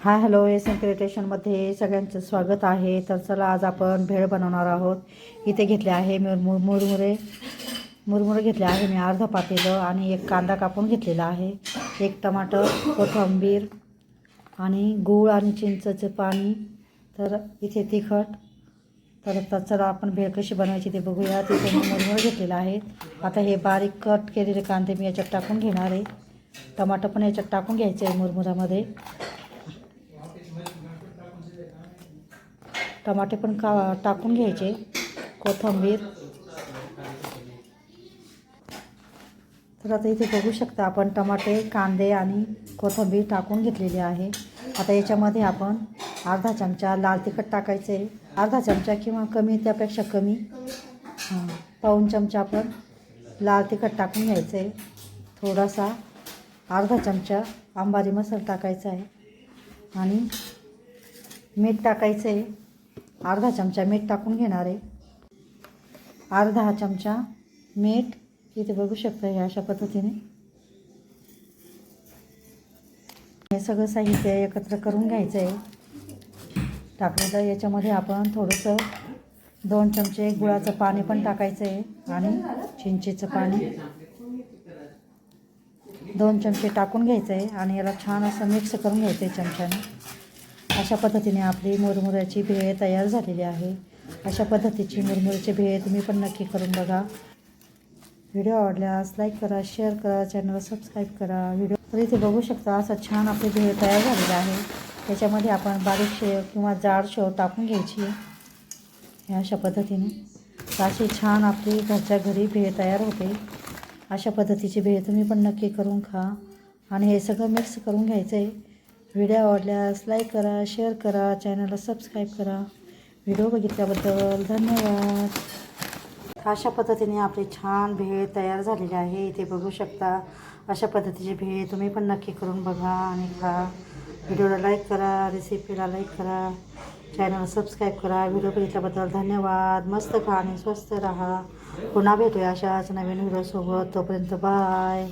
हाय hello S N क्रिएटेशनमध्ये सगळ्यांचं स्वागत आहे. तर चला आज आपण भेळ बनवणार आहोत. इथे घेतले आहे मुरमु मुरमुरे. मुरमुरे घेतले आहे मी अर्धा पातेलं आणि एक कांदा कापून घेतलेला आहे. एक टमाटर कोथिंबीर आणि गूळ आणि चिंचचं पाणी. तर इथे तिखट. तर चला आपण भेळ कशी बनवायची ते बघूया. तिथे मी मुरमुरे घेतलेलं आहे आता हे बारीक कट केलेले कांदे मी याच्यात टाकून घेणार आहे. टमाटर पण याच्यात टाकून घ्यायचे आहे मुरमुरामध्ये टमाटे पण का टाकून घ्यायचे. कोथिंबीर. तर आता इथे बघू शकता आपण टमाटे कांदे आणि कोथिंबीर टाकून घेतलेली आहे. आता याच्यामध्ये आपण अर्धा चमचा लाल तिखट टाकायचे. अर्धा चमचा किंवा कमी त्यापेक्षा कमी पाऊन चमचा आपण लाल तिखट टाकून घ्यायचं. आहे थोडासा अर्धा चमचा आंबारी मसाला टाकायचा आहे. आणि मीठ टाकायचं. आहे अर्धा चमचा मीठ टाकून घेणार आहे. अर्धा हा चमचा मीठ. इथे बघू शकता हे अशा पद्धतीने. हे सगळं साहित्य एकत्र करून घ्यायचं आहे टाकलेलं याच्यामध्ये आपण थोडंसं दोन चमचे गुळाचं पाणी पण टाकायचं आहे आणि चिंचेचं पाणी. दोन चमचे टाकून घ्यायचं आहे आणि याला छान असं मिक्स करून घ्यायचं आहे चमच्याने. अशा पद्धतीने आपली मुरमुऱ्याची भेळ तयार झालेली आहे. अशा पद्धतीची मुरमुऱ्याची भेळ तुम्ही पण नक्की करून बघा. व्हिडिओ आवडल्यास लाईक करा शेअर करा चॅनलला सबस्क्राईब करा. व्हिडिओ तर इथे बघू शकता असं छान आपली भेळ तयार झालेली आहे. त्याच्यामध्ये आपण बारीक शेव किंवा जाड शेव टाकून घ्यायची. ह्या अशा पद्धतीने. तर अशी छान आपली घरच्या घरी भेळ तयार होते. अशा पद्धतीची भेळ तुम्ही पण नक्की करून खा. आणि हे सगळं मिक्स करून घ्यायचं आहे व्हिडिओ आवडल्यास लाईक करा शेअर करा चॅनलला सबस्क्राईब करा. व्हिडिओ बघितल्याबद्दल धन्यवाद. अशा पद्धतीने आपली छान भेळ तयार झालेली आहे. इथे बघू शकता अशा पद्धतीची भेळ तुम्ही पण नक्की करून बघा आणि खा. व्हिडिओला लाईक करा रेसिपीला लाईक करा चॅनल सबस्क्राईब करा. व्हिडिओ बघितल्याबद्दल धन्यवाद. मस्त खा आणि स्वस्त राहा. पुन्हा भेटूया अशाच नवीन व्हिडिओसोबत. तोपर्यंत बाय.